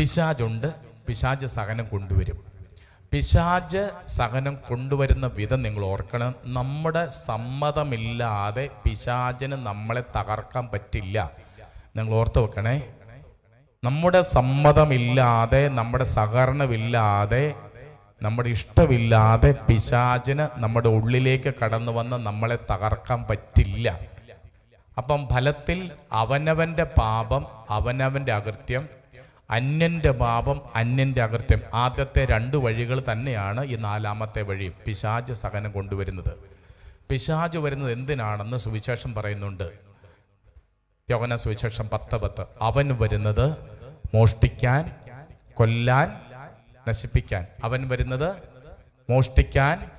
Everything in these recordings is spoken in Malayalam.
പിശാജുണ്ട് പിശാജ് സഹനം കൊണ്ടുവരും. പിശാജ് സഹനം കൊണ്ടുവരുന്ന വിധം നിങ്ങൾ ഓർക്കണം. നമ്മുടെ സമ്മതമില്ലാതെ പിശാജിന് നമ്മളെ തകർക്കാൻ പറ്റില്ല. നിങ്ങൾ ഓർത്ത് വെക്കണേ. നമ്മുടെ സമ്മതമില്ലാതെ നമ്മുടെ സഹകരണമില്ലാതെ നമ്മുടെ ഇഷ്ടമില്ലാതെ പിശാചിന് നമ്മുടെ ഉള്ളിലേക്ക് കടന്നു വന്ന് നമ്മളെ തകർക്കാൻ പറ്റില്ല. അപ്പം ഫലത്തിൽ അവനവന്റെ പാപം അവനവന്റെ അകൃത്യം അന്യന്റെ പാപം അന്യന്റെ അകൃത്യം. ആദ്യത്തെ രണ്ട് വഴികൾ തന്നെയാണ് ഈ നാലാമത്തെ വഴി പിശാജ് സഹനം കൊണ്ടുവരുന്നത്. പിശാജ് വരുന്നത് എന്തിനാണെന്ന് സുവിശേഷം പറയുന്നുണ്ട്. യോഗന സുവിശേഷം പത്ത് പത്ത്. അവൻ വരുന്നത് മോഷ്ടിക്കാൻ കൊല്ലാൻ നശിപ്പിക്കാൻ. അവൻ വരുന്നത് മോഷ്ടിക്കാൻ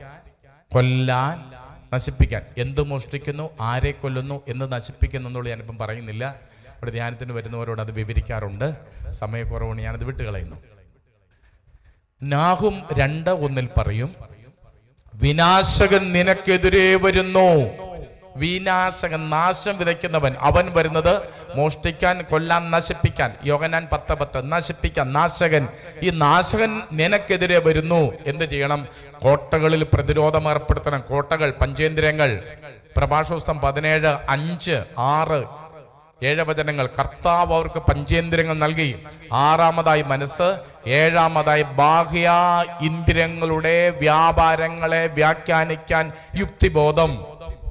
കൊല്ലാൻ നശിപ്പിക്കാൻ. എന്ത് മോഷ്ടിക്കുന്നു ആരെ കൊല്ലുന്നു എന്ന് നശിപ്പിക്കുന്നു എന്നുള്ളത് ഞാനിപ്പം പറയുന്നില്ല. ഇവിടെ ധ്യാനത്തിന് വരുന്നവരോട് അത് വിവരിക്കാറുണ്ട്. സമയക്കുറവുകൊണ്ട് ഞാനത് വിട്ടുകളയുന്നു. നാഹും രണ്ട് ഒന്നിൽ പറയും വിനാശകൻ നിനക്കെതിരെ വരുന്നു. വിനാശകൻ നാശം വിതയ്ക്കുന്നവൻ അവൻ വരുന്നത് മോഷ്ടിക്കാൻ കൊല്ലാൻ നശിപ്പിക്കാൻ. യോഗനാൻ പത്ത് പത്ത് നശിപ്പിക്കാൻ നാശകൻ. ഈ നാശകൻ നിനക്കെതിരെ വരുന്നു. എന്ത് ചെയ്യണം? കോട്ടകളിൽ പ്രതിരോധം ഏർപ്പെടുത്തണം. കോട്ടകൾ പഞ്ചേന്ദ്രിയങ്ങൾ. പ്രഭാഷോസ്തം പതിനേഴ് അഞ്ച് ആറ് ഏഴ് വചനങ്ങൾ കർത്താവ് അവർക്ക് പഞ്ചേന്ദ്രിയങ്ങൾ നൽകി. ആറാമതായി മനസ്സ് ഏഴാമതായി ബാഹ്യ ഇന്ദ്രിയങ്ങളുടെ വ്യാപാരങ്ങളെ വ്യാഖ്യാനിക്കാൻ യുക്തിബോധം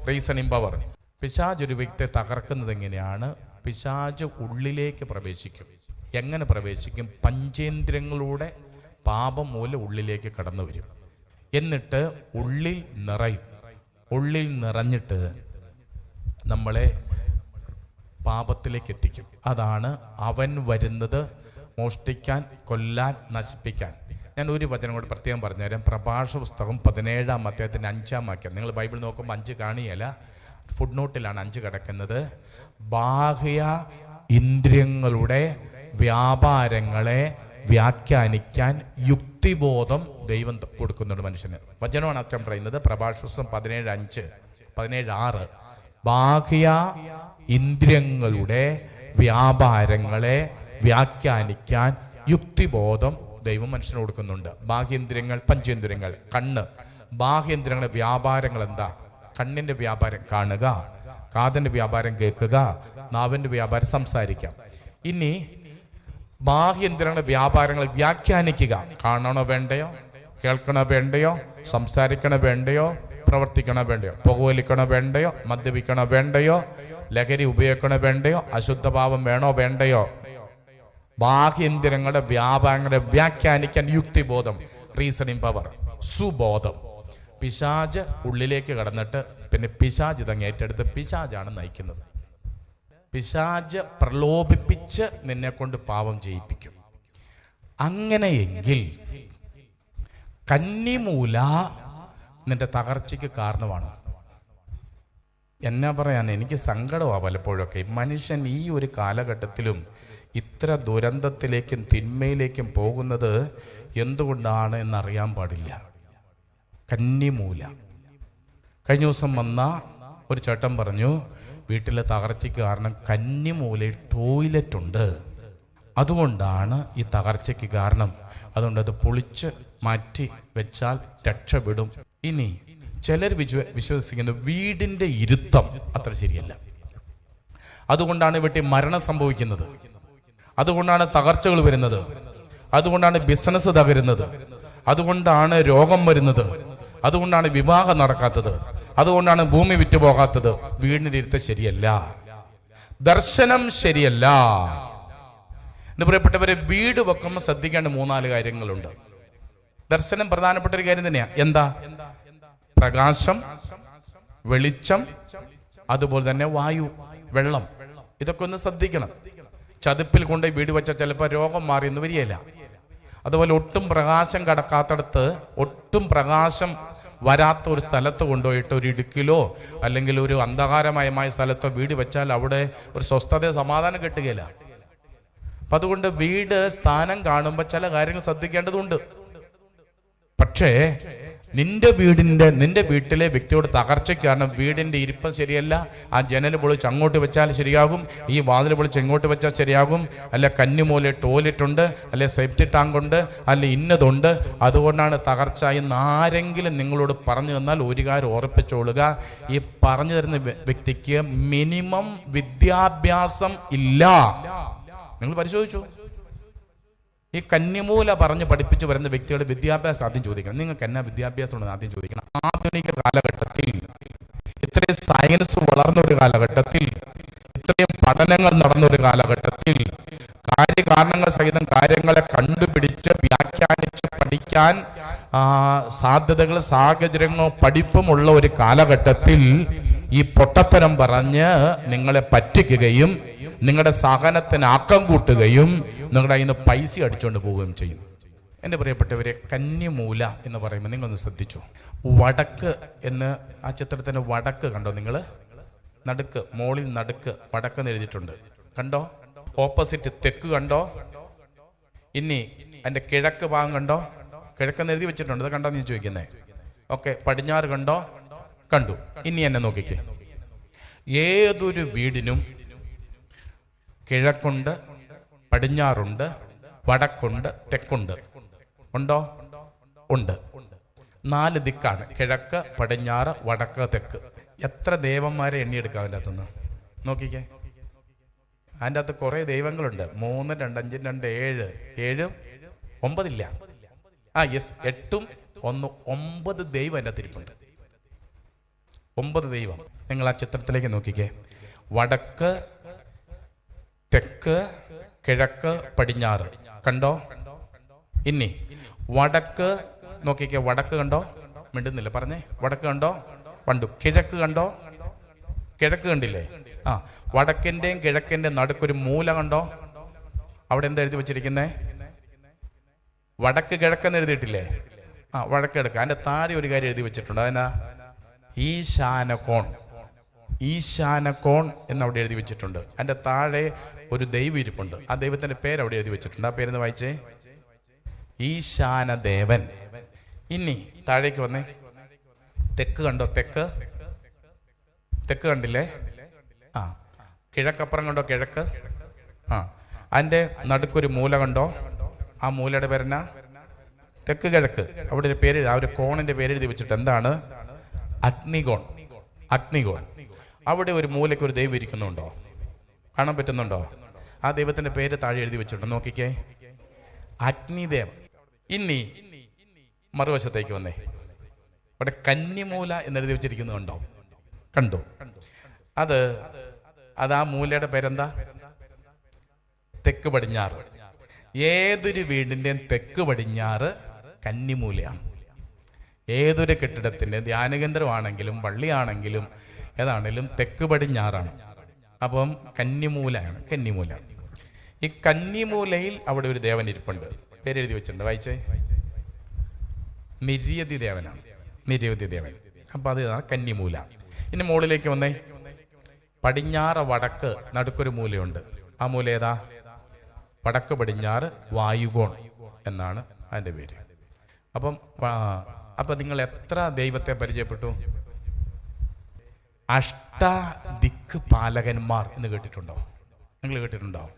റീസണിംഗ് പവർ പിശാജ് ഒരു വ്യക്തിയെ തകർക്കുന്നത് എങ്ങനെയാണ്? പിശാജ് ഉള്ളിലേക്ക് പ്രവേശിക്കും. എങ്ങനെ പ്രവേശിക്കും? പഞ്ചേന്ദ്രിയങ്ങളുടെ പാപം മൂലം ഉള്ളിലേക്ക് കടന്നു വരും. എന്നിട്ട് ഉള്ളിൽ നിറയും. ഉള്ളിൽ നിറഞ്ഞിട്ട് നമ്മളെ പാപത്തിലേക്ക് എത്തിക്കും. അതാണ് അവൻ വരുന്നത് മോഷ്ടിക്കാൻ കൊല്ലാൻ നശിപ്പിക്കാൻ. ഞാൻ ഒരു വചനം കൂടി പ്രത്യേകം പറഞ്ഞുതരാം. പ്രഭാഷ പുസ്തകം പതിനേഴാം അദ്ദേഹത്തിന്റെ അഞ്ചാം വാക്യം. നിങ്ങൾ ബൈബിൾ നോക്കുമ്പോൾ അഞ്ച് കാണിയല്ല ഫുഡ് നോട്ടിലാണ് അഞ്ച് കിടക്കുന്നത്. ബാഹ്യ ഇന്ദ്രിയങ്ങളുടെ വ്യാപാരങ്ങളെ വ്യാഖ്യാനിക്കാൻ യുക്തിബോധം ദൈവം കൊടുക്കുന്നുണ്ട് മനുഷ്യന്. വചനമാണ് അച്ഛൻ പറയുന്നത്. പ്രഭാഷ പുസ്തകം പതിനേഴ് അഞ്ച് പതിനേഴ് ആറ്. ബാഹ്യ ഇന്ദ്രിയങ്ങളുടെ വ്യാപാരങ്ങളെ വ്യാഖ്യാനിക്കാൻ യുക്തിബോധം ദൈവം മനുഷ്യന് കൊടുക്കുന്നുണ്ട്. ബാഹ്യേന്ദ്രിയങ്ങൾ പഞ്ചേന്ദ്രിയങ്ങൾ കണ്ണ്. ബാഹ്യേന്ദ്രിയങ്ങളുടെ വ്യാപാരങ്ങൾ എന്താ? കണ്ണിന്റെ വ്യാപാരം കാണുക കാതിന്റെ വ്യാപാരം കേൾക്കുക നാവിന്റെ വ്യാപാരം സംസാരിക്കാം. ഇനി ബാഹ്യേന്ദ്രിയങ്ങളുടെ വ്യാപാരങ്ങൾ വ്യാഖ്യാനിക്കുക. കാണണോ വേണ്ടയോ? കേൾക്കണോ വേണ്ടയോ? സംസാരിക്കണോ വേണ്ടയോ? പ്രവർത്തിക്കണോ വേണ്ടയോ? പുകവലിക്കണോ വേണ്ടയോ? മദ്യപിക്കണോ വേണ്ടയോ? ലഹരി ഉപയോഗിക്കണോ വേണ്ടയോ? അശുദ്ധഭാവം വേണോ? വേണ്ടയോ? ബാഹ്യന്ദ്രങ്ങളുടെ വ്യാപാരങ്ങളെ വ്യാഖ്യാനിക്കാൻ യുക്തിബോധം റീസണിങ് പവർ സുബോധം. പിശാജ് ഉള്ളിലേക്ക് കടന്നിട്ട് പിന്നെ പിശാജ് ഇതങ്ങ് ഏറ്റെടുത്ത് പിശാജാണ് നയിക്കുന്നത്. പിശാജ് പ്രലോഭിപ്പിച്ച് നിന്നെ കൊണ്ട് പാപം ചെയ്യിപ്പിക്കും. അങ്ങനെയെങ്കിൽ കന്നിമൂല നിന്റെ തകർച്ചയ്ക്ക് കാരണമാണ്. എന്നാ പറയാൻ? എനിക്ക് സങ്കടമാണ് പലപ്പോഴൊക്കെ. മനുഷ്യൻ ഈ ഒരു കാലഘട്ടത്തിലും ഇത്ര ദുരന്തത്തിലേക്കും തിന്മയിലേക്കും പോകുന്നത് എന്തുകൊണ്ടാണ് എന്നറിയാൻ പാടില്ല. കന്നിമൂല. കഴിഞ്ഞ ദിവസം വന്ന ഒരു ചേട്ടൻ പറഞ്ഞു വീട്ടിലെ തകർച്ചയ്ക്ക് കാരണം കന്നിമൂലയിൽ ടോയ്ലറ്റ് ഉണ്ട്. അതുകൊണ്ടാണ് ഈ തകർച്ചയ്ക്ക് കാരണം. അതുകൊണ്ട് അത് പൊളിച്ച് മാറ്റി വെച്ചാൽ രക്ഷപ്പെടും. ഇനി ചിലർ വിശ്വ വിശ്വസിക്കുന്നത് വീടിന്റെ ഇരുത്തം അത്ര ശരിയല്ല. അതുകൊണ്ടാണ് ഇവിടെ മരണം സംഭവിക്കുന്നത്. അതുകൊണ്ടാണ് തകർച്ചകൾ വരുന്നത്. അതുകൊണ്ടാണ് ബിസിനസ് തകരുന്നത്. അതുകൊണ്ടാണ് രോഗം വരുന്നത്. അതുകൊണ്ടാണ് വിവാഹം നടക്കാത്തത്. അതുകൊണ്ടാണ് ഭൂമി വിറ്റുപോകാത്തത്. വീടിന്റെ ഇരുത്തം ശരിയല്ല. ദർശനം ശരിയല്ല. എന്ന് പ്രിയപ്പെട്ടവരെ വീട് വെക്കുമ്പോൾ ശ്രദ്ധിക്കേണ്ട മൂന്നാൽ കാര്യങ്ങളുണ്ട്. ദർശനം പ്രധാനപ്പെട്ട ഒരു കാര്യം തന്നെയാ. എന്താ? പ്രകാശം വെളിച്ചം അതുപോലെ തന്നെ വായു വെള്ളം. ഇതൊക്കെ ഒന്ന് ശ്രദ്ധിക്കണം. ചതുപ്പിൽ കൊണ്ടുപോയി വീട് വെച്ചാൽ ചിലപ്പോൾ രോഗം മാറി എന്ന് വരികയില്ല. അതുപോലെ ഒട്ടും പ്രകാശം കടക്കാത്തടത്ത് ഒട്ടും പ്രകാശം വരാത്ത ഒരു സ്ഥലത്ത് കൊണ്ടുപോയിട്ട് ഒരു ഇടുക്കിലോ അല്ലെങ്കിൽ ഒരു അന്ധകാരമയമായ സ്ഥലത്തോ വീട് വെച്ചാൽ അവിടെ ഒരു സ്വസ്ഥത സമാധാനം കിട്ടുകയില്ല. അപ്പൊ അതുകൊണ്ട് വീട് സ്ഥാനം കാണുമ്പോൾ ചില കാര്യങ്ങൾ ശ്രദ്ധിക്കേണ്ടതുണ്ട്. പക്ഷേ നിന്റെ വീടിന്റെ നിന്റെ വീട്ടിലെ വ്യക്തിയുടെ തകർച്ചയ്ക്ക് കാരണം വീടിന്റെ ഇരിപ്പം ശരിയല്ല. ആ ജനൽ പൊളിച്ച് അങ്ങോട്ട് വെച്ചാൽ ശരിയാകും ഈ വാതിൽ പൊളിച്ച് ഇങ്ങോട്ട് വെച്ചാൽ ശരിയാകും. അല്ല കന്നിമൂല ടോയ്ലറ്റ് ഉണ്ട് അല്ലെ സേഫ്റ്റി ടാങ്ക് ഉണ്ട് അല്ലെ ഇന്നതുണ്ട്. അതുകൊണ്ടാണ് തകർച്ച എന്ന് ആരെങ്കിലും നിങ്ങളോട് പറഞ്ഞു തന്നാൽ ഒരു കാര്യം ഓർപ്പിച്ചോളുക ഈ പറഞ്ഞു തരുന്ന വ്യക്തിക്ക് മിനിമം വിദ്യാഭ്യാസം ഇല്ല. നിങ്ങൾ പരിശോധിച്ചു. ഈ കന്യമൂല പറഞ്ഞ് പഠിപ്പിച്ചു വരുന്ന വ്യക്തികളുടെ വിദ്യാഭ്യാസം ആദ്യം ചോദിക്കണം. നിങ്ങൾക്ക് എന്നാ വിദ്യാഭ്യാസം ഉണ്ടെന്ന് ആദ്യം ചോദിക്കണം. ആധുനിക കാലഘട്ടത്തിൽ ഇത്രയും സയൻസ് വളർന്ന ഒരു കാലഘട്ടത്തിൽ ഇത്രയും പഠനങ്ങൾ നടന്ന ഒരു കാലഘട്ടത്തിൽ കാര്യകാരണങ്ങൾ സഹിതം കാര്യങ്ങളെ കണ്ടുപിടിച്ച് വ്യാഖ്യാനിച്ച് പഠിക്കാൻ സാധ്യതകൾ സാഹചര്യങ്ങളോ പഠിപ്പുമുള്ള ഒരു കാലഘട്ടത്തിൽ ഈ പൊട്ടത്തരം പറഞ്ഞ് നിങ്ങളെ പറ്റിക്കുകയും നിങ്ങളുടെ സഹനത്തിന് ആക്കം കൂട്ടുകയും നിങ്ങളുടെ കയ്യിൽ നിന്ന് പൈസ അടിച്ചുകൊണ്ട് പോവുകയും ചെയ്യും. എന്റെ പ്രിയപ്പെട്ടവരെ കന്യമൂല എന്ന് പറയുമ്പോൾ നിങ്ങളൊന്ന് ശ്രദ്ധിച്ചു? വടക്ക് എന്ന് ആ ചിത്രത്തിന്റെ വടക്ക് കണ്ടോ നിങ്ങൾ നടുക്ക് മോളിൽ നടുക്ക് വടക്ക് എഴുതിയിട്ടുണ്ട്. കണ്ടോ? ഓപ്പോസിറ്റ് തെക്ക് കണ്ടോ? ഇനി എന്റെ കിഴക്ക് ഭാഗം കണ്ടോ? കിഴക്കെന്ന് എഴുതി വെച്ചിട്ടുണ്ട്. അത് കണ്ടോ നീ ചോദിക്കുന്നേ? ഓക്കെ പടിഞ്ഞാറ് കണ്ടോ? കണ്ടു. ഇനി എന്നെ നോക്കിക്കേ. ഏതൊരു വീടിനും കിഴക്കുണ്ട് പടിഞ്ഞാറുണ്ട് വടക്കുണ്ട് തെക്കുണ്ട്. ഉണ്ടോ? ഉണ്ട്. നാല് ദിക്കാണ് കിഴക്ക് പടിഞ്ഞാറ് വടക്ക് തെക്ക്. എത്ര ദേവന്മാരെ എണ്ണിയെടുക്കാം അതിന്റെ അകത്തുനിന്ന്? നോക്കിക്കേ. അതിന്റെ അകത്ത് കുറേ ദൈവങ്ങളുണ്ട്. മൂന്ന് രണ്ട് അഞ്ച് രണ്ട് ഏഴ്. ഏഴ് ഒമ്പതില്ല. ആ യെസ് എട്ടും ഒന്ന് ഒമ്പത് ദൈവം എന്റെ അകത്തിരിപ്പുണ്ട് ഒമ്പത് ദൈവം. നിങ്ങൾ ആ ചിത്രത്തിലേക്ക് നോക്കിക്കേ. വടക്ക് തെക്ക് കിഴക്ക് പടിഞ്ഞാറ്. കണ്ടോ? ഇനി വടക്ക് നോക്കിക്കേ വടക്ക് കണ്ടോ? മിണ്ടുന്നില്ല. പറഞ്ഞേ വടക്ക് കണ്ടോ? കണ്ടു കിഴക്ക് കണ്ടോ? കിഴക്ക് കണ്ടില്ലേ? ആ വടക്കിന്റെയും കിഴക്കിന്റെയും നടുക്കൊരു മൂല കണ്ടോ? അവിടെ എന്താ എഴുതി വെച്ചിരിക്കുന്നേ? വടക്ക് കിഴക്കെന്ന് എഴുതിയിട്ടില്ലേ? ആ വടക്ക് കിഴക്ക്. അതിന്റെ താഴെ ഒരു കാര്യം എഴുതി വെച്ചിട്ടുണ്ട്. അതിനാ ഈശാനകോൺ. ഈശാനകോൺ എന്ന് അവിടെ എഴുതി വെച്ചിട്ടുണ്ട്. അതിന്റെ താഴെ ഒരു ദൈവം ഇരിപ്പുണ്ട്. ആ ദൈവത്തിന്റെ പേര് അവിടെ എഴുതി വെച്ചിട്ടുണ്ട്. ആ പേരെന്ന് വായിച്ചേ? ഈശാനദേവൻ. ഇനി താഴേക്ക് വന്നേ. തെക്ക് കണ്ടോ? തെക്ക്. തെക്ക് കണ്ടില്ലേ? ആ. കിഴക്കപ്പുറം കണ്ടോ? കിഴക്ക്. ആ. അതിന്റെ നടുക്കൊരു മൂല കണ്ടോ? ആ മൂലയുടെ പേരെന്ന? തെക്ക് കിഴക്ക്. അവിടെ ഒരു പേര് ആ ഒരു കോണിന്റെ പേര് എഴുതി വെച്ചിട്ട് എന്താണ്? അഗ്നികോൺ. അഗ്നികോൺ. അവിടെ ഒരു മൂലയ്ക്ക് ഒരു ദൈവം ഇരിക്കുന്നുണ്ടോ? കാണാൻ പറ്റുന്നുണ്ടോ? ആ ദൈവത്തിന്റെ പേര് താഴെ എഴുതി വെച്ചിട്ടുണ്ട്. നോക്കിക്കേ. അഗ്നിദേവൻ. ഇനി മറുവശത്തേക്ക് വന്നേ. അവിടെ കന്നിമൂല എന്നെഴുതി വെച്ചിരിക്കുന്നത് കണ്ടോ? കണ്ടു? അത് അത് ആ മൂലയുടെ പേരെന്താ? തെക്ക് പടിഞ്ഞാറ്. ഏതൊരു വീടിന്റെയും തെക്ക് പടിഞ്ഞാറ് കന്നിമൂലയാണ്. ഏതൊരു കെട്ടിടത്തിന്റെ ധ്യാനകേന്ദ്രമാണെങ്കിലും പള്ളിയാണെങ്കിലും ഏതാണെങ്കിലും തെക്ക് പടിഞ്ഞാറാണ്. അപ്പം കന്നിമൂലയാണ് കന്നിമൂല. ഈ കന്നിമൂലയിൽ അവിടെ ഒരു ദേവൻ ഇരിപ്പുണ്ട്. പേരെഴുതി വെച്ചിട്ടുണ്ട്. വായിച്ചേ. നിര്യതി ദേവനാണ്. നിര്യതി ദേവൻ. അപ്പം അത് കന്നിമൂല. ഇനി മുകളിലേക്ക് വന്നേ. പടിഞ്ഞാറ് വടക്ക് നടുക്കൊരു മൂലയുണ്ട്. ആ മൂല ഏതാ? വടക്ക് പടിഞ്ഞാറ് വായുകോൺ എന്നാണ് അതിന്റെ പേര്. അപ്പം അപ്പം നിങ്ങൾ എത്ര ദൈവത്തെ പരിചയപ്പെട്ടു? അഷ്ട ദിക്ക് പാലകന്മാർ എന്ന് കേട്ടിട്ടുണ്ടോ നിങ്ങൾ കേട്ടിട്ടുണ്ടോ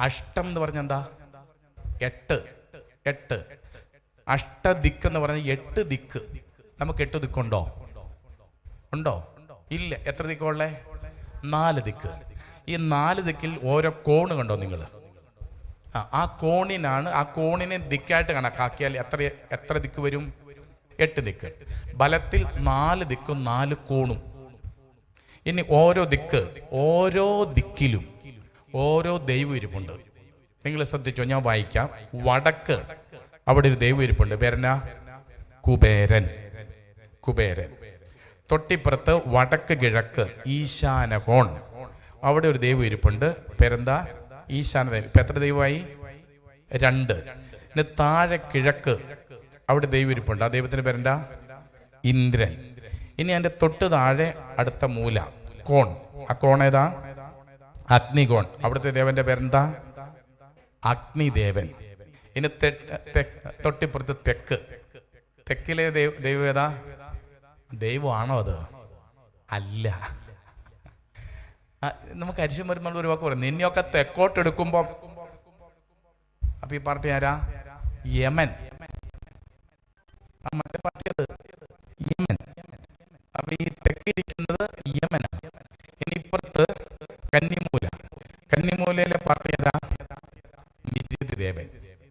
അഷ്ടം എന്ന് പറഞ്ഞ എന്താ? എട്ട്. എട്ട്. അഷ്ട ദിക്ക് എന്ന് പറഞ്ഞ എട്ട് ദിക്ക്. നമുക്ക് എട്ട് ദിക്കുണ്ടോ ഉണ്ടോ? ഇല്ല. എത്ര ദിക്കുള്ളേ നാല് ദിക്ക്. ഈ നാല് ദിക്കിൽ ഓരോ കോണ് കണ്ടോ നിങ്ങൾ? ആ ആ കോണിനാണ് ആ കോണിനെ ദിക്കായിട്ട് കണക്കാക്കിയാൽ എത്ര എത്ര ദിക്ക് വരും? എട്ട് ദിക്ക്. ബലത്തിൽ നാല് ദിക്കും നാല് കോണും. ഇനി ഓരോ ദിക്ക് ഓരോ ദിക്കിലും ഓരോ ദൈവം ഇരിപ്പുണ്ട് നിങ്ങൾ ശ്രദ്ധിച്ചോ ഞാൻ വായിക്കാം. വടക്ക് അവിടെ ഒരു ദൈവം ഇരിപ്പുണ്ട് പേരന കുബേരൻ. കുബേരൻ. തൊട്ടിപ്പുറത്ത് വടക്ക് കിഴക്ക് ഈശാനകോൺ. അവിടെ ഒരു ദൈവം ഇരിപ്പുണ്ട് പേരെന്താ? ഈശാനദേവൻ ഇപ്പൊ എത്ര ദൈവമായി? രണ്ട്. പിന്നെ താഴെ കിഴക്ക് അവിടെ ദൈവം ഇരിപ്പുണ്ട് ആ ദൈവത്തിന്റെ പേരെന്താ? ഇന്ദ്രൻ. ഇനി എന്റെ തൊട്ട് താഴെ അടുത്ത മൂല. കോൺ ആ കോൺ ഏതാ? അഗ്നികോൺ അവിടുത്തെ ദേവന്റെ പേരെന്താ? അഗ്നിദേവൻ. ഇനി തൊട്ടിപ്പുറത്ത് തെക്ക്. തെക്കിലെ ദൈവം ഏതാ? ദൈവമാണോ അത്? അല്ല. നമുക്ക് അരിശം വരുമ്പോൾ ഒരു വാക്ക് പറയും. നിന്നെയൊക്കെ തെക്കോട്ടെടുക്കുമ്പോ അപ്പൊ ഈ പാർട്ടി ആരാ? യമൻ.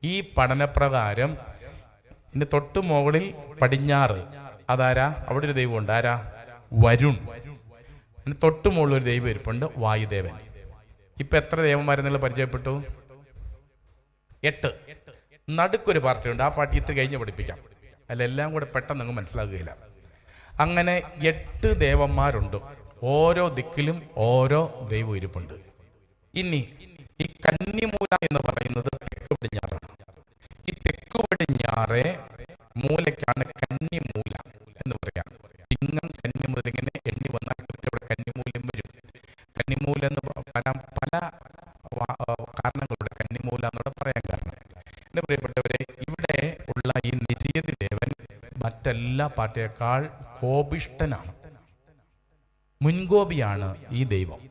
ഈ പഠനപ്രകാരം ഇതിന്റെ തൊട്ട് മുകളിൽ പടിഞ്ഞാറ്. അതാരാ? അവിടെ ഒരു ദൈവമുണ്ട്. ആരാ? വരുൺ. ഇനി തൊട്ട് മുകളിൽ ഒരു ദൈവം ഇരിപ്പുണ്ട്. വായുദേവൻ. ഇപ്പൊ എത്ര ദേവന്മാരെന്നുള്ള പരിചയപ്പെട്ടു? എട്ട്. നടുക്കൊരു പാർട്ടിയുണ്ട്. ആ പാർട്ടി ഇത്ര കഴിഞ്ഞ് പഠിപ്പിക്കാം. അല്ല എല്ലാം കൂടെ പെട്ടെന്ന് അങ്ങ് മനസ്സിലാകുകയില്ല. അങ്ങനെ എട്ട് ദേവന്മാരുണ്ട്. ഓരോ ദിക്കിലും ഓരോ ദൈവം ഇരിപ്പുണ്ട്. ഇനി ഈ കന്നിമൂല എന്ന് പറയുന്നത് പാർട്ടിയേക്കാൾ കോപിഷ്ടനാണ് മുൻകോപിയാണ് ഈ ദൈവം.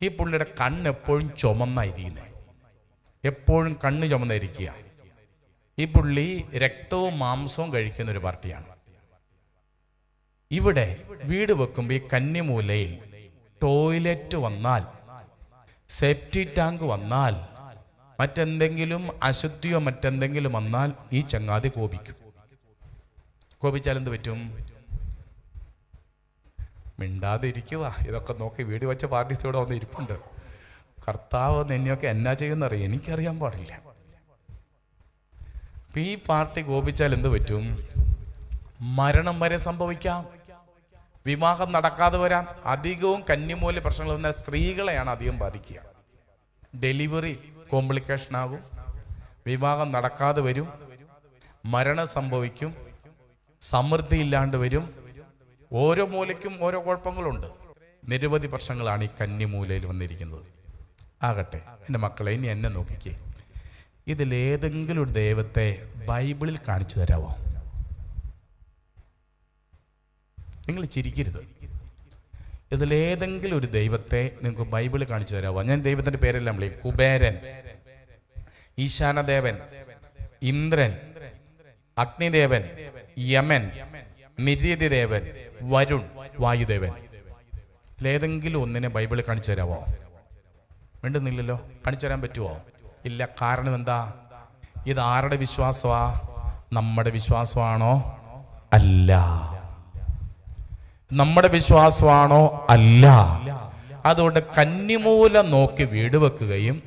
ഈ പുള്ളിയുടെ കണ്ണ് എപ്പോഴും ചുമന്നായിരിക്കുന്നത് എപ്പോഴും കണ്ണ് ചുമന്നിരിക്കുക ഈ പുള്ളി രക്തവും മാംസവും കഴിക്കുന്ന ഒരു പാർട്ടിയാണ്. ഇവിടെ വീട് വെക്കുമ്പോൾ ഈ കന്നിമൂലയിൽ ടോയ്ലറ്റ് വന്നാൽ സേഫ്റ്റി ടാങ്ക് വന്നാൽ മറ്റെന്തെങ്കിലും അശുദ്ധിയോ മറ്റെന്തെങ്കിലും വന്നാൽ ഈ ചങ്ങാതി കോപിക്കും. കോപിച്ചാൽ എന്ത് പറ്റും? മിണ്ടാതെ ഇരിക്കുക ഇതൊക്കെ നോക്കി വീട് വെച്ച പാർട്ടീസ് ഇവിടെ വന്ന് ഇരിപ്പുണ്ട്. കർത്താവ് നിന്നെയൊക്കെ എന്നാ ചെയ്യുന്നറിയാം എനിക്കറിയാൻ പാടില്ല. ഈ പാർട്ടി കോപിച്ചാൽ എന്ത് പറ്റും? മരണം വരെ സംഭവിക്കാം. വിവാഹം നടക്കാതെ വരാം. അധികവും കന്നിമൂല പ്രശ്നങ്ങൾ വന്നാൽ സ്ത്രീകളെയാണ് അധികം ബാധിക്കുക. ഡെലിവറി കോംപ്ലിക്കേഷൻ ആകും വിവാഹം നടക്കാതെ വരും. മരണം സംഭവിക്കും. സമൃദ്ധി ഇല്ലാണ്ട് വരും. ഓരോ മൂലയ്ക്കും ഓരോ കുഴപ്പങ്ങളുണ്ട്. നിരവധി പ്രശ്നങ്ങളാണ് ഈ കന്നിമൂലയിൽ വന്നിരിക്കുന്നത്. ആകട്ടെ എന്റെ മക്കളെ ഇനി എന്നെ നോക്കിക്കേ. ഇതിലേതെങ്കിലും ഒരു ദൈവത്തെ ബൈബിളിൽ കാണിച്ചു തരാമോ നിങ്ങൾ ചിരിക്കരുത്. ഇതിലേതെങ്കിലും ഒരു ദൈവത്തെ നിങ്ങൾക്ക് ബൈബിളിൽ കാണിച്ചു തരാമോ ഞാൻ ദൈവത്തിന്റെ പേരെല്ലാം വിളിക്കും. കുബേരൻ ഈശാനദേവൻ ഇന്ദ്രൻ അഗ്നിദേവൻ യമൻ നിര്യതിദേവൻ വരുൺ വായുദേവൻ. ഇതിലേതെങ്കിലും ഒന്നിനെ ബൈബിളിൽ കാണിച്ചു തരാമോ വേണ്ടുന്നില്ലല്ലോ കാണിച്ചു തരാൻ പറ്റുമോ ഇല്ല. കാരണം എന്താ? ഇത് ആരുടെ വിശ്വാസമാ? നമ്മുടെ വിശ്വാസമാണോ? അല്ല. നമ്മുടെ വിശ്വാസമാണോ? അല്ല. അതുകൊണ്ട് കന്നിമൂല നോക്കി വീട് വെക്കുകയും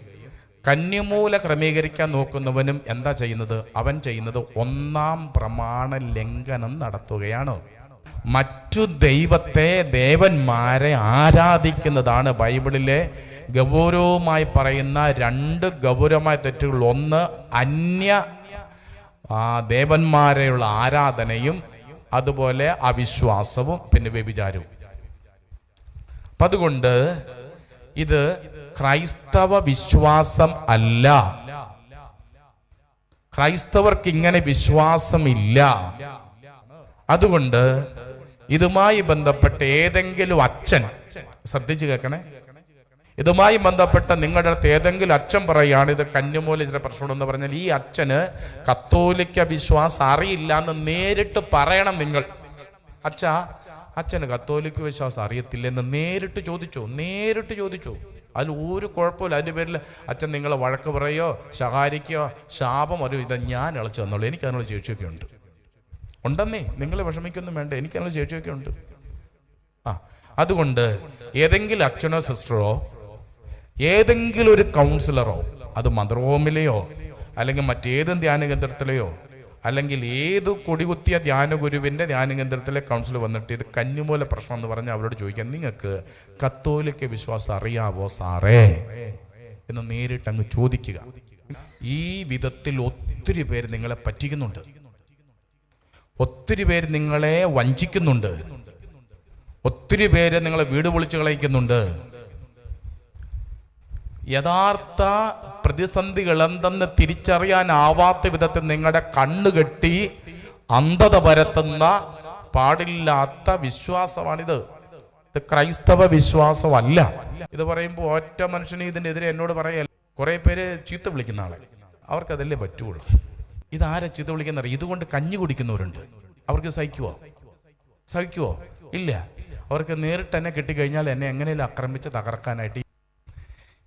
കന്നിമൂല ക്രമീകരിക്കാൻ നോക്കുന്നവനും എന്താ ചെയ്യുന്നത്? അവൻ ചെയ്യുന്നത് ഒന്നാം പ്രമാണ ലംഘനം നടത്തുകയാണ്. മറ്റു ദൈവത്തെ ദേവന്മാരെ ആരാധിക്കുന്നതാണ് ബൈബിളിലെ ഗൗരവമായി പറയുന്ന രണ്ട് ഗൗരവമായ തെറ്റുകൾ. ഒന്ന് അന്യ ദേവന്മാരെയുള്ള ആരാധനയും അതുപോലെ അവിശ്വാസവും പിന്നെ വ്യഭിചാരവും. അപ്പൊ അതുകൊണ്ട് ഇത് ക്രൈസ്തവ വിശ്വാസം അല്ല. ക്രൈസ്തവർക്ക് ഇങ്ങനെ വിശ്വാസമില്ല. അതുകൊണ്ട് ഇതുമായി ബന്ധപ്പെട്ട ഏതെങ്കിലും അച്ഛൻ ശ്രദ്ധിച്ചു കേൾക്കണേ. ഇതുമായി ബന്ധപ്പെട്ട നിങ്ങളുടെ അടുത്ത് ഏതെങ്കിലും അച്ഛൻ പറയുകയാണ് ഇത് കന്യമൂല ചില പ്രശ്നമുണ്ടെന്ന് പറഞ്ഞാൽ ഈ അച്ഛന് കത്തോലിക്ക വിശ്വാസം അറിയില്ല എന്ന് നേരിട്ട് പറയണം നിങ്ങൾ. അച്ഛാ അച്ഛന് കത്തോലിക്ക് വിശ്വാസം അറിയത്തില്ലെന്ന് നേരിട്ട് ചോദിച്ചു നേരിട്ട് ചോദിച്ചു. അതിൽ ഒരു കുഴപ്പമില്ല. അതിന്റെ പേരിൽ അച്ഛൻ നിങ്ങളെ വഴക്ക് പറയോ? ശകാരിക്കോ ശാപം ഒരു ഇത് ഞാൻ ഇളച്ചു തന്നുള്ളൂ എനിക്ക് അതിനുള്ള ശേഷിയൊക്കെ ഉണ്ട്. ഉണ്ടെന്നേ നിങ്ങളെ വിഷമിക്കൊന്നും വേണ്ട. എനിക്ക് അതിനുള്ള ശേഷിയൊക്കെ ഉണ്ട്. ആ അതുകൊണ്ട് ഏതെങ്കിലും അച്ഛനോ സിസ്റ്ററോ ഏതെങ്കിലും ഒരു കൗൺസിലറോ അത് മദർ അല്ലെങ്കിൽ മറ്റേതും ധ്യാന കേന്ദ്രത്തിലെയോ അല്ലെങ്കിൽ ഏത് കൊടികുത്തിയ ധ്യാന ഗുരുവിന്റെ ധ്യാന കേന്ദ്രത്തിലെ കൗൺസിൽ വന്നിട്ട് ഇത് കന്നിമൂല പ്രശ്നം എന്ന് പറഞ്ഞ് അവരോട് ചോദിക്കാം നിങ്ങൾക്ക് കത്തോലിക്ക വിശ്വാസം അറിയാവോ സാറേ? എന്ന് നേരിട്ട് അങ്ങ് ചോദിക്കുക. ഈ വിധത്തിൽ ഒത്തിരി പേര് നിങ്ങളെ പറ്റിക്കുന്നുണ്ട്. ഒത്തിരി പേര് നിങ്ങളെ വഞ്ചിക്കുന്നുണ്ട്. ഒത്തിരി പേര് നിങ്ങളെ വീട് പൊളിച്ചു കളയിക്കുന്നുണ്ട്. യഥാർത്ഥ പ്രതിസന്ധികൾ എന്തെന്ന് തിരിച്ചറിയാനാവാത്ത വിധത്തിൽ നിങ്ങളുടെ കണ്ണുകെട്ടി അന്ധത പരത്തുന്ന പാടില്ലാത്ത വിശ്വാസമാണിത്. ഇത് ക്രൈസ്തവ വിശ്വാസമല്ല. ഇത് പറയുമ്പോൾ ഒറ്റ മനുഷ്യന് ഇതിനെതിരെ എന്നോട് പറയല്ല? കുറെ പേര് ചീത്ത വിളിക്കുന്ന ആളെ. അവർക്കതല്ലേ പറ്റുള്ളൂ. ഇതാരെ ചീത്ത വിളിക്കുന്ന ഇതുകൊണ്ട് കഞ്ഞി കുടിക്കുന്നവരുണ്ട്. അവർക്ക് സഹിക്കുവോ? സഹിക്കുവോ? ഇല്ല. അവർക്ക് നേരിട്ട് എന്നെ കിട്ടിക്കഴിഞ്ഞാൽ എന്നെ എങ്ങനെയും ആക്രമിച്ച് തകർക്കാനായിട്ട്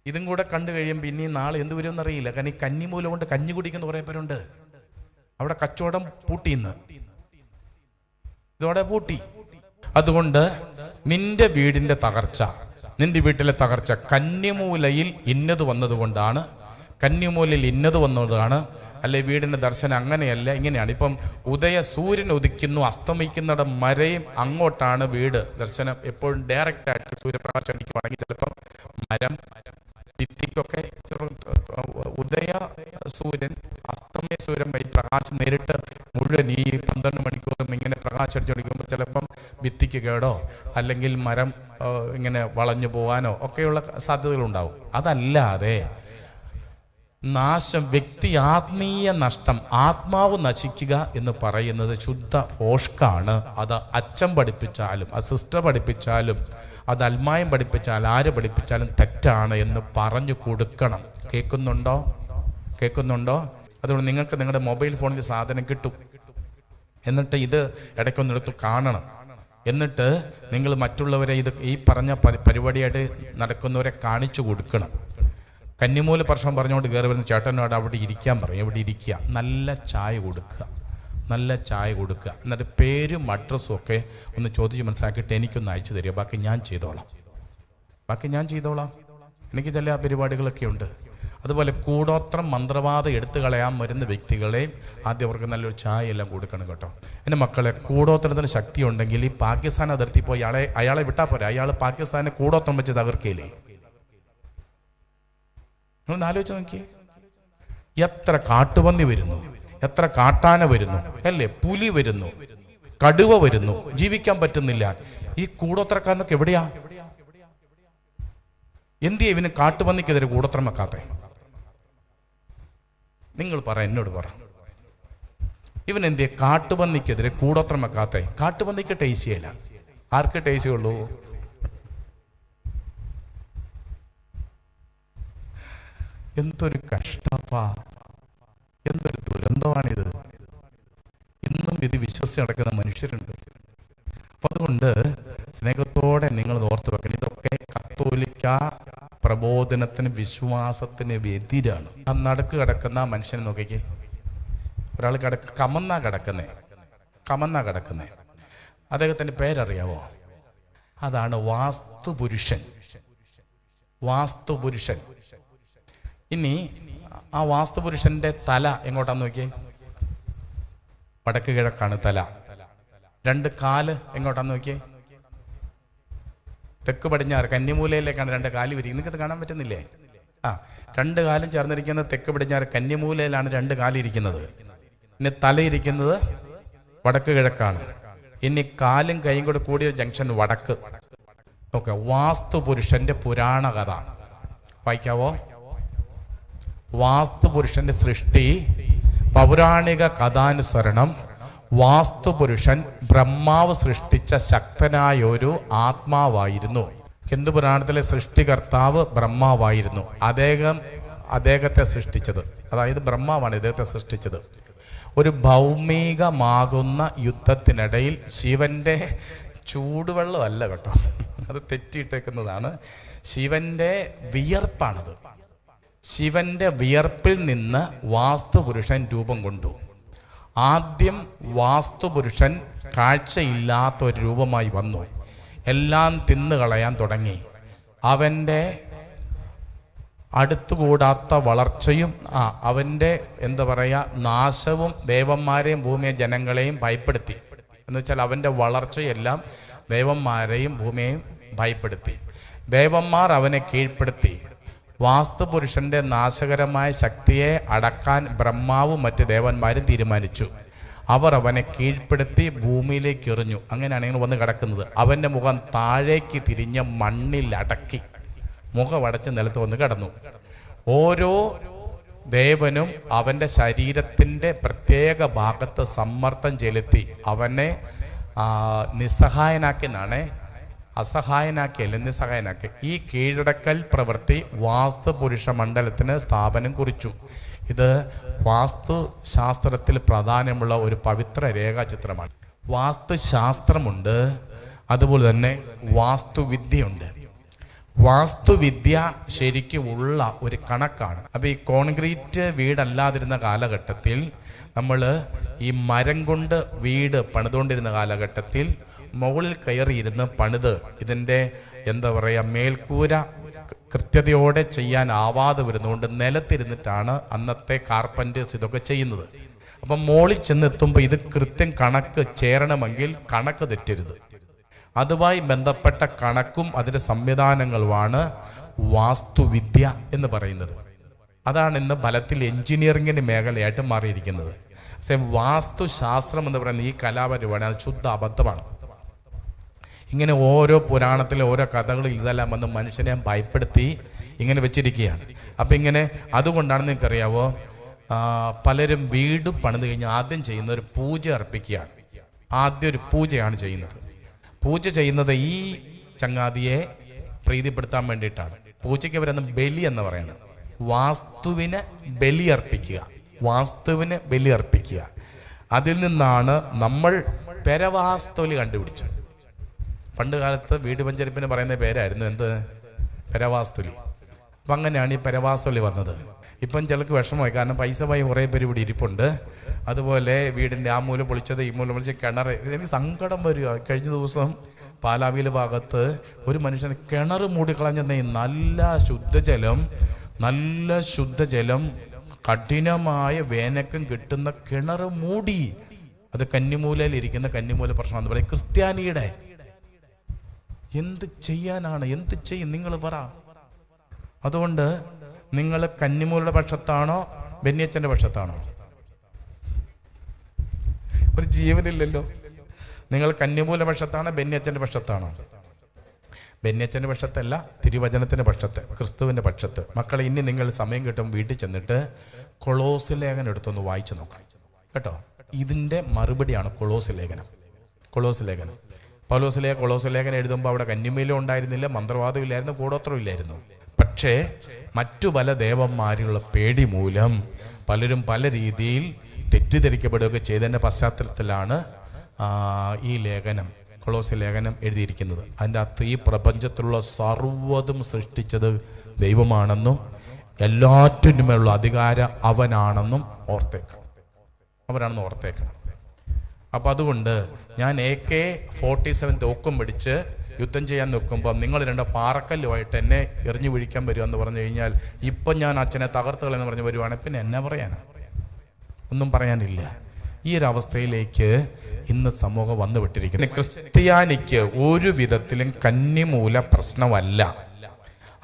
ഇതും കൂടെ കണ്ടു കഴിയുമ്പോൾ ഇനി നാളെ എന്ത് വരുമെന്ന് അറിയില്ല. കാരണം ഈ കന്നിമൂല കൊണ്ട് കഞ്ഞി കുടിക്കുന്ന കുറേ പേരുണ്ട്. അവിടെ കച്ചവടം പൂട്ടിയിന്ന്. ഇതോടെ പൂട്ടി. അതുകൊണ്ട് നിന്റെ വീടിന്റെ തകർച്ച നിന്റെ വീട്ടിലെ തകർച്ച കന്യമൂലയിൽ ഇന്നത് വന്നതുകൊണ്ടാണ് കന്യമൂലയിൽ ഇന്നത് വന്നതാണ് അല്ലെ വീടിന്റെ ദർശനം അങ്ങനെയല്ല ഇങ്ങനെയാണ്. ഇപ്പം ഉദയ സൂര്യൻ ഉദിക്കുന്നു അസ്തമിക്കുന്നിട മരയും അങ്ങോട്ടാണ് വീട്. ദർശനം എപ്പോഴും ഡയറക്റ്റ് ആയിട്ട് സൂര്യപ്രകാശം അടിക്കുവാണെങ്കിൽ ചിലപ്പം മരം ഭിത്തിക്കൊക്കെ ഉദയ സൂര്യൻ അസ്തമയ സൂര്യൻ വഴി പ്രകാശം നേരിട്ട് മുഴുവൻ ഈ പന്ത്രണ്ട് മണിക്കൂറും ഇങ്ങനെ പ്രകാശം അടിച്ചുകൊണ്ടിരിക്കുമ്പോൾ ചിലപ്പം ഭിത്തിക്ക് കേടോ അല്ലെങ്കിൽ മരം ഇങ്ങനെ വളഞ്ഞു പോകാനോ ഒക്കെയുള്ള സാധ്യതകളുണ്ടാവും. അതല്ലാതെ നാശം വ്യക്തി ആത്മീയ നഷ്ടം ആത്മാവ് നശിക്കുക എന്ന് പറയുന്നത് ശുദ്ധ ഓഷ്കാണ് അത് അച്ഛൻ പഠിപ്പിച്ചാലും സിസ്റ്റർ പഠിപ്പിച്ചാലും അത് അൽമായം പഠിപ്പിച്ചാൽ ആര് പഠിപ്പിച്ചാലും തെറ്റാണ് എന്ന് പറഞ്ഞു കൊടുക്കണം. കേൾക്കുന്നുണ്ടോ? കേൾക്കുന്നുണ്ടോ? അതുകൊണ്ട് നിങ്ങൾക്ക് നിങ്ങളുടെ മൊബൈൽ ഫോണിൽ സാധനം കിട്ടും. എന്നിട്ട് ഇത് ഇടയ്ക്കൊന്നെടുത്ത് കാണണം. എന്നിട്ട് നിങ്ങൾ മറ്റുള്ളവരെ ഇത് ഈ പറഞ്ഞ പരി- പരിപാടിയായിട്ട് നടക്കുന്നവരെ കാണിച്ചു കൊടുക്കണം. കന്നിമൂല പ്രശ്നം പറഞ്ഞുകൊണ്ട് കയറി വരുന്ന ചേട്ടനോട് അവിടെ ഇരിക്കാൻ പറയും. അവിടെ ഇരിക്കുക? നല്ല ചായ കൊടുക്കുക. നല്ല ചായ കൊടുക്കുക. എന്നിട്ട് പേരും അഡ്രസ്സും ഒക്കെ ഒന്ന് ചോദിച്ച് മനസ്സിലാക്കിയിട്ട് എനിക്കൊന്ന് അയച്ചു തരിക. ബാക്കി ഞാൻ ചെയ്തോളാം. ബാക്കി ഞാൻ ചെയ്തോളാം. എനിക്ക് ചില പരിപാടികളൊക്കെ ഉണ്ട്. അതുപോലെ കൂടോത്രം മന്ത്രവാദം എടുത്തു കളയാൻ വരുന്ന വ്യക്തികളെ ആദ്യം അവർക്ക് നല്ലൊരു ചായ എല്ലാം കൊടുക്കണം കേട്ടോ. എന്റെ മക്കളെ കൂടോത്രത്തിന് ശക്തി ഉണ്ടെങ്കിൽ ഈ പാകിസ്ഥാൻ അതിർത്തി പോയി അയാളെ അയാളെ വിട്ടാൽ പോരാ. അയാൾ പാകിസ്ഥാനെ കൂടോത്രം വെച്ച് തകർക്കയില്ലേ നിങ്ങളൊന്ന് ആലോചിച്ച് നോക്കിയേ. എത്ര കാട്ടുപന്നി വരുന്നു. എത്ര കാട്ടാന വരുന്നു അല്ലേ? പുലി വരുന്നു കടുവ വരുന്നു ജീവിക്കാൻ പറ്റുന്നില്ല. ഈ കൂടോത്രക്കാരനൊക്കെ എവിടെയാ? എന്തിയാ ഇവന് കാട്ടുപന്നിക്കെതിരെ കൂടോത്രം വെക്കാത്തേ? നിങ്ങൾ പറ എന്നോട് പറ. ഇവൻ എന്തിയെ? കാട്ടുപന്നിക്കെതിരെ കൂടോത്രം വെക്കാത്തേ? കാട്ടുപന്നിക്ക് ടേസ്റ്റ് ചെയ്യല. ആർക്ക് ടേസ്റ്റ് ഉള്ളൂ എന്തൊരു കഷ്ടപ്പാ. ദുരന്തമാണിത് ഇന്നും ഇത് വിശ്വസിച്ച് നടക്കുന്ന മനുഷ്യരുണ്ട്. അപ്പൊ അതുകൊണ്ട് സ്നേഹത്തോടെ നിങ്ങൾ ഓർത്ത് വെക്കണം. ഇതൊക്കെ കത്തോലിക്ക പ്രബോധനത്തിന് വിശ്വാസത്തിന് എതിരാണ്. ആ നടുക്ക് കിടക്കുന്ന മനുഷ്യനെ നോക്കിക്കേ. ഒരാൾ കിടക്ക കമന്നാ കിടക്കുന്നേ. കമന്നാ കിടക്കുന്നേ. അദ്ദേഹത്തിന്റെ പേരറിയാവോ? അതാണ് വാസ്തുപുരുഷൻ. വാസ്തുപുരുഷൻ. ഇനി ആ വാസ്തുപുരുഷന്റെ തല എങ്ങോട്ടാന്ന് നോക്കിയേ? വടക്ക് കിഴക്കാണ് തല. രണ്ട് കാൽ എങ്ങോട്ടാന്ന് നോക്കിയേ? തെക്ക് പടിഞ്ഞാറ് കന്നിമൂലയിലേക്കാണ് രണ്ട് കാൽ വരിക നിങ്ങൾക്ക് കാണാൻ പറ്റുന്നില്ലേ? ആ രണ്ട് കാലും ചേർന്നിരിക്കുന്ന തെക്ക് പടിഞ്ഞാറ് കന്നിമൂലയിലാണ് രണ്ട് കാലിരിക്കുന്നത് ഇനി തലയിരിക്കുന്നത് വടക്ക് കിഴക്കാണ്. ഇനി കാലും കൈയും കൂടെ കൂടിയ ജംഗ്ഷൻ വടക്ക്. ഓക്കെ വാസ്തുപുരുഷന്റെ പുരാണ കഥ വായിക്കാവോ? വാസ്തുപുരുഷന്റെ സൃഷ്ടി പൗരാണിക കഥാനുസരണം വാസ്തുപുരുഷൻ ബ്രഹ്മാവ് സൃഷ്ടിച്ച ശക്തനായ ഒരു ആത്മാവായിരുന്നു. ഹിന്ദു പുരാണത്തിലെ സൃഷ്ടികർത്താവ് ബ്രഹ്മാവായിരുന്നു. അദ്ദേഹം അദ്ദേഹത്തെ സൃഷ്ടിച്ചത്. അതായത് ബ്രഹ്മാവാണ് ഇദ്ദേഹത്തെ സൃഷ്ടിച്ചത്. ഒരു ഭൗമികമാകുന്ന യുദ്ധത്തിനിടയിൽ ശിവന്റെ ചൂടുവെള്ളമല്ല കേട്ടോ. അത് തെറ്റിയിട്ടേക്കുന്നതാണ്. ശിവന്റെ വിയർപ്പാണത്. ശിവന്റെ വിയർപ്പിൽ നിന്ന് വാസ്തുപുരുഷൻ രൂപം കൊണ്ടു. ആദ്യം വാസ്തുപുരുഷൻ കാഴ്ചയില്ലാത്ത ഒരു രൂപമായി വന്നു. എല്ലാം തിന്നുകളയാൻ തുടങ്ങി. അവന്റെ അടുത്തുകൂടാത്ത വളർച്ചയും ആ അവന്റെ എന്താ പറയുക നാശവും ദേവന്മാരെയും ഭൂമിയെ ജനങ്ങളെയും ഭയപ്പെടുത്തി. എന്ന് വെച്ചാൽ അവന്റെ വളർച്ചയെല്ലാം ദേവന്മാരെയും ഭൂമിയെയും ഭയപ്പെടുത്തി. ദേവന്മാർ അവനെ കീഴ്പ്പെടുത്തി. വാസ്തുപുരുഷന്റെ നാശകരമായ ശക്തിയെ അടക്കാൻ ബ്രഹ്മാവും മറ്റ് ദേവന്മാരും തീരുമാനിച്ചു. അവർ അവനെ കീഴ്പ്പെടുത്തി ഭൂമിയിലേക്ക് എറിഞ്ഞു. അങ്ങനെയാണ് ഇങ്ങനെ വന്ന് കിടക്കുന്നത്. അവന്റെ മുഖം താഴേക്ക് തിരിഞ്ഞ മണ്ണിൽ അടക്കി. മുഖം അടച്ച് നിലത്ത് വന്ന് കിടന്നു. ഓരോ ദേവനും അവന്റെ ശരീരത്തിന്റെ പ്രത്യേക ഭാഗത്ത് സമ്മർദ്ദം ചെലുത്തി അവനെ നിസ്സഹായനാക്കി എന്നാണ് അസഹായനാക്കിയല്ല നിസ്സഹായനാക്കി. ഈ കീഴടക്കൽ പ്രവൃത്തി വാസ്തു പുരുഷ മണ്ഡലത്തിന് സ്ഥാപനം കുറിച്ചു. ഇത് വാസ്തു ശാസ്ത്രത്തിൽ പ്രാധാന്യമുള്ള ഒരു പവിത്ര രേഖാചിത്രമാണ്. വാസ്തുശാസ്ത്രമുണ്ട് അതുപോലെ തന്നെ വാസ്തുവിദ്യയുണ്ട് വാസ്തുവിദ്യ ശരിക്കും ഉള്ള ഒരു കണക്കാണ്. അപ്പോൾ ഈ കോൺക്രീറ്റ് വീടല്ലാതിരുന്ന കാലഘട്ടത്തിൽ നമ്മൾ ഈ മരം കൊണ്ട് വീട് പണിതുകൊണ്ടിരുന്ന കാലഘട്ടത്തിൽ മുകളിൽ കയറിയിരുന്ന് പണിത് ഇതിന്റെ എന്താ പറയുക മേൽക്കൂര കൃത്യതയോടെ ചെയ്യാനാവാതെ വരുന്നതുകൊണ്ട് നിലത്തിരുന്നിട്ടാണ് അന്നത്തെ കാർപ്പന്റേഴ്സ് ഇതൊക്കെ ചെയ്യുന്നത്. അപ്പം മോളിൽ ചെന്നെത്തുമ്പോൾ ഇത് കൃത്യം കണക്ക് ചേരണമെങ്കിൽ കണക്ക് തെറ്റരുത്. അതുമായി ബന്ധപ്പെട്ട കണക്കും അതിന്റെ സംവിധാനങ്ങളുമാണ് വാസ്തുവിദ്യ എന്ന് പറയുന്നത്. അതാണ് ഇന്ന് ഫലത്തിൽ എഞ്ചിനീയറിങ്ങിന്റെ മേഖലയായിട്ട് മാറിയിരിക്കുന്നത്. പക്ഷേ വാസ്തുശാസ്ത്രം എന്ന് പറയുന്ന ഈ കലാപരിപാടി അത് ശുദ്ധ അബദ്ധമാണ്. ഇങ്ങനെ ഓരോ പുരാണത്തിലെ ഓരോ കഥകളിൽ ഇതെല്ലാം വന്ന് മനുഷ്യനെ ഭയപ്പെടുത്തി ഇങ്ങനെ വെച്ചിരിക്കുകയാണ്. അപ്പം ഇങ്ങനെ അതുകൊണ്ടാണ് നിങ്ങൾക്കറിയാവോ പലരും വീട് പണിത് കഴിഞ്ഞ് ആദ്യം ചെയ്യുന്ന ഒരു പൂജ അർപ്പിക്കുകയാണ്. ആദ്യം ഒരു പൂജയാണ് ചെയ്യുന്നത്. പൂജ ചെയ്യുന്നത് ഈ ചങ്ങാതിയെ പ്രീതിപ്പെടുത്താൻ വേണ്ടിയിട്ടാണ്. പൂജയ്ക്ക് വരുന്ന ബലി എന്ന് പറയുന്നത് വാസ്തുവിന് ബലി അർപ്പിക്കുക. വാസ്തുവിന് ബലി അർപ്പിക്കുക. അതിൽ നിന്നാണ് നമ്മൾ പെരവാസ്തുവിൽ കണ്ടുപിടിച്ചത്. പണ്ട് കാലത്ത് വീട് പഞ്ചരിപ്പിന് പറയുന്ന പേരായിരുന്നു എന്ത്? പരവാസ്തുലി. അപ്പം അങ്ങനെയാണ് ഈ പരവാസ്തുലി വന്നത്. ഇപ്പം ചിലക്ക് വിഷമമായി. കാരണം പൈസ പോയി കുറേ പേര് ഇവിടെ ഇരിപ്പുണ്ട്. അതുപോലെ വീടിന്റെ ആ മൂല പൊളിച്ചത് ഈ മൂല പൊളിച്ച കിണർ എനിക്ക് സങ്കടം വരിക. കഴിഞ്ഞ ദിവസം പാലാവിയിലെ ഭാഗത്ത് ഒരു മനുഷ്യന് കിണർ മൂടിക്കളഞ്ഞെന്ന നല്ല ശുദ്ധജലം നല്ല ശുദ്ധജലം കഠിനമായ വേനക്കം കിട്ടുന്ന കിണർ മൂടി. അത് കന്നിമൂലയിൽ ഇരിക്കുന്ന കന്നിമൂല പ്രശ്നം എന്ന് പറയും ക്രിസ്ത്യാനിയുടെ എന്ത് ചെയ്യാനാണ്? എന്ത് ചെയ്യും? നിങ്ങൾ പറ. അതുകൊണ്ട് നിങ്ങൾ കന്നിമൂലയുടെ പക്ഷത്താണോ ബെന്നിയച്ചന്റെ പക്ഷത്താണോ? ഒരു ജീവനില്ലല്ലോ. നിങ്ങൾ കന്നിമൂല പക്ഷത്താണോ ബെന്നിയച്ചന്റെ പക്ഷത്താണോ? ബെന്നിയച്ചന്റെ പക്ഷത്തല്ല തിരുവചനത്തിന്റെ പക്ഷത്ത് ക്രിസ്തുവിന്റെ പക്ഷത്ത്. മക്കളെ ഇനി നിങ്ങൾ സമയം കിട്ടും വീട്ടിൽ ചെന്നിട്ട് കൊളോസ് ലേഖനം എടുത്തൊന്ന് വായിച്ചു നോക്കണം. കേട്ടോ? ഇതിന്റെ മറുപടിയാണ് കൊളോസ് ലേഖനം. കൊളോസ് ലേഖനം. പൗലോസിലെ കൊളോസ് ലേഖനം എഴുതുമ്പോൾ അവിടെ കന്യമയിലും ഉണ്ടായിരുന്നില്ല മന്ത്രവാദം ഇല്ലായിരുന്നു കൂടോത്രം ഇല്ലായിരുന്നു. പക്ഷേ മറ്റു പല ദേവന്മാരുള്ള പേടി മൂലം പലരും പല രീതിയിൽ തെറ്റിദ്ധരിക്കപ്പെടുകയൊക്കെ ചെയ്തതിന്റെ പശ്ചാത്തലത്തിലാണ് ഈ ലേഖനം കൊളോസ് ലേഖനം എഴുതിയിരിക്കുന്നത്. അതിന്റെ അകത്ത് ഈ പ്രപഞ്ചത്തിലുള്ള സർവതും സൃഷ്ടിച്ചത് ദൈവമാണെന്നും എല്ലാറ്റിനുമേലുള്ള അധികാരം അവനാണെന്നും ഓർത്തേക്കണം. അവരാണെന്ന് ഓർത്തേക്കണം. അപ്പം അതുകൊണ്ട് ഞാൻ എ കെ ഫോർട്ടി സെവൻ തോക്കും പിടിച്ച് യുദ്ധം ചെയ്യാൻ നിൽക്കുമ്പോൾ നിങ്ങൾ രണ്ട് പാറക്കല്ലുമായിട്ട് എന്നെ എറിഞ്ഞു വീഴിക്കാൻ എന്ന് പറഞ്ഞു കഴിഞ്ഞാൽ ഇപ്പം ഞാൻ അച്ഛനെ തകർത്തുകളെന്ന് പറഞ്ഞ് വരുവാണെങ്കിൽ പിന്നെ എന്നെ പറയാനാ. ഒന്നും പറയാനില്ല. ഈ ഒരു അവസ്ഥയിലേക്ക് ഇന്ന് സമൂഹം വന്നുവിട്ടിരിക്കുന്നു. ക്രിസ്ത്യാനിക്ക് ഒരു വിധത്തിലും കന്നിമൂല പ്രശ്നമല്ല.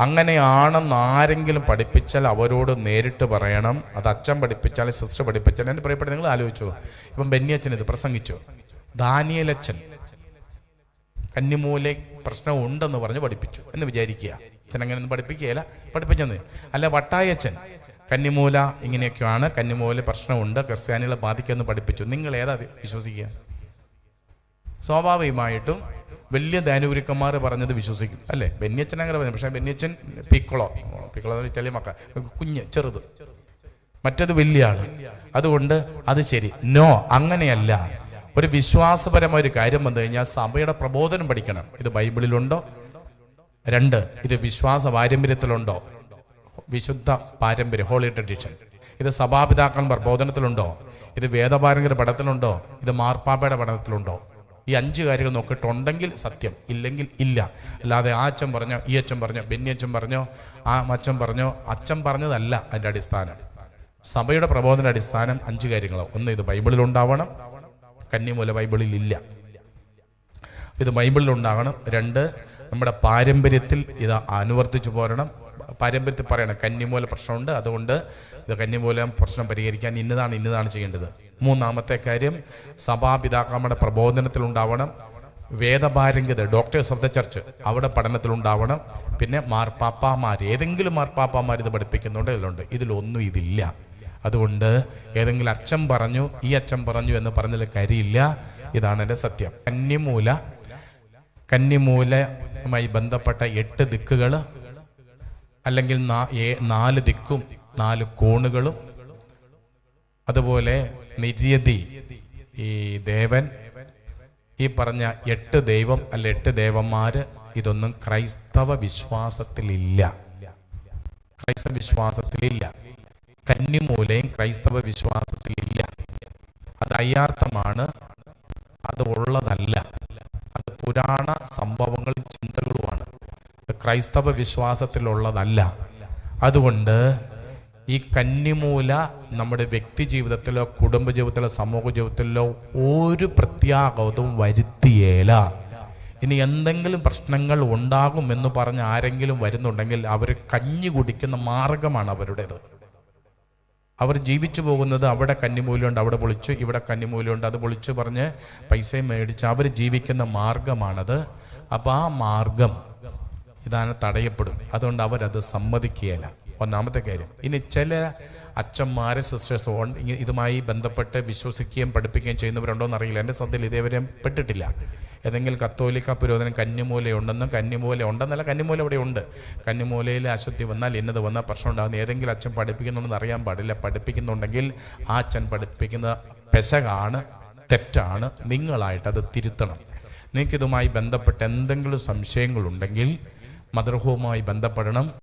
അങ്ങനെയാണെന്ന് ആരെങ്കിലും പഠിപ്പിച്ചാൽ അവരോട് നേരിട്ട് പറയണം. അത് അച്ഛൻ പഠിപ്പിച്ചാൽ സിസ്റ്റർ പഠിപ്പിച്ചാൽ. എന്റെ പ്രിയപ്പെട്ട നിങ്ങൾ ആലോചിച്ചു. ഇപ്പം ബെന്നിയച്ഛൻ ഇത് പ്രസംഗിച്ചു. ദാനിയലച്ഛൻ കന്നിമൂലെ പ്രശ്നം ഉണ്ടെന്ന് പറഞ്ഞ് പഠിപ്പിച്ചു എന്ന് വിചാരിക്കുക. അച്ഛൻ അങ്ങനെ ഒന്നും പഠിപ്പിക്കുകയില്ല. പഠിപ്പിച്ചെന്ന്. അല്ല വട്ടായച്ചൻ കന്നിമൂല ഇങ്ങനെയൊക്കെയാണ്. കന്നിമൂല പ്രശ്നമുണ്ട്. ക്രിസ്ത്യാനികളെ ബാധിക്കുമെന്ന് പഠിപ്പിച്ചു. നിങ്ങൾ ഏതാ വിശ്വസിക്കുക? സ്വാഭാവികമായിട്ടും വലിയ ധാനുഗുരുക്കന്മാർ പറഞ്ഞത് വിശ്വസിക്കും. അല്ലേ? ബെന്നിയച്ചൻ അങ്ങനെ പറഞ്ഞു. പക്ഷേ ബെന്നിയച്ചൻ പിക്കുളോ? പിക്കുളോ ഇറ്റാലിയ മക്ക. കുഞ്ഞ് ചെറുത്. മറ്റത് വലിയ ആൾ അതുകൊണ്ട് അത് ശരി. നോ അങ്ങനെയല്ല. ഒരു വിശ്വാസപരമായ ഒരു കാര്യം വന്നു കഴിഞ്ഞാൽ സഭയുടെ പ്രബോധനം പഠിക്കണം. ഇത് ബൈബിളിലുണ്ടോ? രണ്ട് ഇത് വിശ്വാസ പാരമ്പര്യത്തിലുണ്ടോ? വിശുദ്ധ പാരമ്പര്യം ഹോളി ട്രഡീഷൻ. ഇത് സഭാപിതാക്കൾ പ്രബോധനത്തിലുണ്ടോ? ഇത് വേദപാരങ്കര പഠനത്തിലുണ്ടോ? ഇത് മാർപ്പാപ്പയുടെ പഠനത്തിലുണ്ടോ? ഈ അഞ്ച് കാര്യങ്ങൾ നോക്കിയിട്ടുണ്ടെങ്കിൽ സത്യം. ഇല്ലെങ്കിൽ ഇല്ല. അല്ലാതെ ആ അച്ഛൻ പറഞ്ഞോ ഈ അച്ഛൻ പറഞ്ഞോ ബെന്നി അച്ഛൻ പറഞ്ഞോ ആ അച്ഛൻ പറഞ്ഞോ അച്ഛൻ പറഞ്ഞതല്ല അതിന്റെ അടിസ്ഥാനം. സഭയുടെ പ്രബോധന അടിസ്ഥാനം അഞ്ച് കാര്യങ്ങളോ ഒന്ന് ഇത് ബൈബിളിൽ ഉണ്ടാവണം. കന്നിമൂല ബൈബിളിൽ ഇല്ല. ഇത് ബൈബിളിൽ ഉണ്ടാകണം. രണ്ട് നമ്മുടെ പാരമ്പര്യത്തിൽ ഇത് അനുവർത്തിച്ചു പോരണം. പാരമ്പര്യത്തിൽ പറയണം കന്നിമൂല പ്രശ്നമുണ്ട് അതുകൊണ്ട് ഇത് കന്നിമൂലം പ്രശ്നം പരിഹരിക്കാൻ ഇന്നതാണ് ഇന്നതാണ് ചെയ്യേണ്ടത്. മൂന്നാമത്തെ കാര്യം സഭാപിതാക്കളുടെ പ്രബോധനത്തിൽ ഉണ്ടാവണം വേദപാരംഗത ഡോക്ടേഴ്സ് ഓഫ് ദ ചർച്ച് അവിടെ പഠനത്തിലുണ്ടാവണം പിന്നെ മാർപ്പാപ്പാമാർ ഏതെങ്കിലും മാർപ്പാപ്പാമാർ ഇത് പഠിപ്പിക്കുന്നുണ്ട് ഇതിലുണ്ട് ഇതിലൊന്നും ഇതില്ല. അതുകൊണ്ട് ഏതെങ്കിലും അച്ഛൻ പറഞ്ഞു ഈ അച്ഛൻ പറഞ്ഞു എന്ന് പറഞ്ഞതിൽ കരിയില്ല ഇതാണ് എന്റെ സത്യം. കന്നിമൂല കന്നിമൂലമായി ബന്ധപ്പെട്ട എട്ട് ദിക്കുകൾ അല്ലെങ്കിൽ നാല് ദിക്കും നാല് കോണുകളും അതുപോലെ നിര്യതി ഈ ദേവൻ ഈ പറഞ്ഞ എട്ട് ദൈവം അല്ല എട്ട് ദേവന്മാര് ഇതൊന്നും ക്രൈസ്തവ വിശ്വാസത്തിലില്ല. ക്രൈസ്തവ വിശ്വാസത്തിലില്ല. കന്നിമൂലയും ക്രൈസ്തവ വിശ്വാസത്തിലില്ല. അത് അയ്യാർത്ഥമാണ് അത് ഉള്ളതല്ല. അത് പുരാണ സംഭവങ്ങളും ചിന്തകളുമാണ് ഇത് ക്രൈസ്തവ വിശ്വാസത്തിലുള്ളതല്ല. അതുകൊണ്ട് ഈ കന്നിമൂല നമ്മുടെ വ്യക്തി ജീവിതത്തിലോ കുടുംബ ജീവിതത്തിലോ സമൂഹ ജീവിതത്തിലോ ഒരു പ്രത്യാഘാതവും വരുത്തിയേല. ഇനി എന്തെങ്കിലും പ്രശ്നങ്ങൾ ഉണ്ടാകും എന്ന് പറഞ്ഞ് ആരെങ്കിലും വരുന്നുണ്ടെങ്കിൽ അവർ കഞ്ഞി കുടിക്കുന്ന മാർഗമാണ് അവരുടേത്. അവർ ജീവിച്ചു പോകുന്നത് അവിടെ കന്നിമൂലുണ്ട് അവിടെ പൊളിച്ചു ഇവിടെ കന്നിമൂലുണ്ട് അത് പൊളിച്ചു പറഞ്ഞ് പൈസയും മേടിച്ച് അവർ ജീവിക്കുന്ന മാർഗമാണത്. അപ്പോൾ ആ മാർഗം ഇതാണ് തടയപ്പെടും. അതുകൊണ്ട് അവരത് സമ്മതിക്കുകയില്ല. ഒന്നാമത്തെ കാര്യം ഇനി ചില അച്ഛന്മാരെ സിസ്റ്റേഴ്സ് ഇതുമായി ബന്ധപ്പെട്ട് വിശ്വസിക്കുകയും പഠിപ്പിക്കുകയും ചെയ്യുന്നവരുണ്ടോയെന്ന് അറിയില്ല എന്റെ ശ്രദ്ധയിൽ ഇതേവരെ പെട്ടിട്ടില്ല. ഏതെങ്കിലും കത്തോലിക്ക പുരോധനം കന്നിമൂല ഉണ്ടെന്നും കന്നിമൂല ഉണ്ടെന്നല്ല കന്നിമൂല ഇവിടെ ഉണ്ട്. കന്നിമൂലയിൽ അശുദ്ധി വന്നാൽ ഇന്നത് വന്നാൽ പ്രശ്നം ഉണ്ടാകുന്ന. ഏതെങ്കിലും അച്ഛൻ പഠിപ്പിക്കുന്നുണ്ടെന്ന് അറിയാൻ പാടില്ല. പഠിപ്പിക്കുന്നുണ്ടെങ്കിൽ ആ അച്ഛൻ പഠിപ്പിക്കുന്ന പെശകാണ് തെറ്റാണ്. നിങ്ങളായിട്ട് അത് തിരുത്തണം. നിങ്ങൾക്കിതുമായി ബന്ധപ്പെട്ട് എന്തെങ്കിലും സംശയങ്ങളുണ്ടെങ്കിൽ മദർഹവുമായി ബന്ധപ്പെടണം.